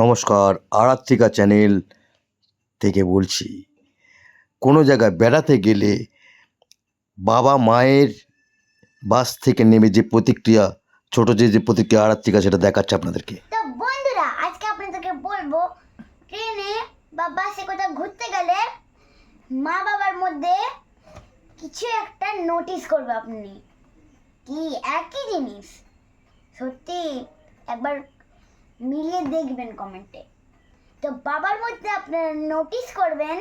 নমস্কার, আরাত্রিকা চ্যানেল থেকে বলছি, কোনো জায়গায় বেড়াতে গেলে বাবা মায়ের বাস থেকে নেমে যে প্রতিক্রিয়া, ছোটো যে যে প্রতিক্রিয়া আরাত্রিকা সেটা দেখাচ্ছে আপনাদেরকে। তো বন্ধুরা, আজকে আপনাদেরকে বলব, ট্রেনে বা বাসে কোথাও ঘুরতে গেলে মা বাবার মধ্যে কিছু একটা নোটিস করবে আপনি। কি? একই জিনিস। সত্যি, একবার মিলিয়ে দেখবেন কমেন্টে। তো বাবার মধ্যে আপনারা নোটিস করবেন,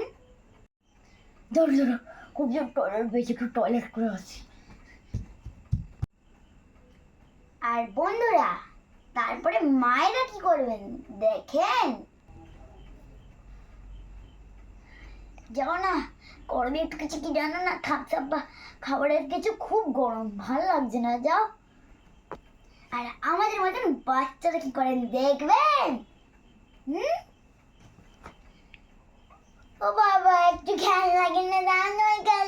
ধরো ধরো, খুব জোর টয়লেট পেয়েছি একটু টয়লেট করে আসি আর বন্ধুরা, তারপরে মায়েরা কি করবেন? দেখেন। যাও না, গরমে একটু কিছু কি জানো না থামস বা খাবারের কিছু খুব গরম, ভালো লাগছে না, যাও। আর আমাদের বাচ্চারা কি করেন দেখবেন? হুম? ও বাবা, একটু খেয়াল লাগে না দাও ওই দাও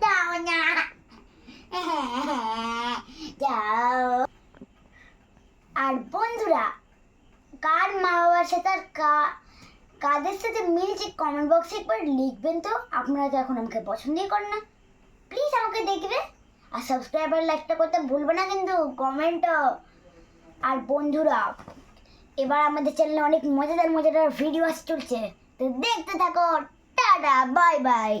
দাও না আর বন্ধুরা, কার মা বাবার সাথে আর কা- কাদের সাথে মিলছে কমেন্ট বক্সে একবার লিখবেন তো। আপনারা তো এখন আমাকে পছন্দই করেন না। আমাকে দেখবে। আর সাবস্ক্রাইবার লাইকটা করতে ভুলবে না কিন্তু কমেন্ট আর বন্ধুরা, এবার আমাদের চ্যানেলে অনেক মজাদার মজাদার ভিডিও চলছে। তো দেখতে থাকো, টাটা বাই বাই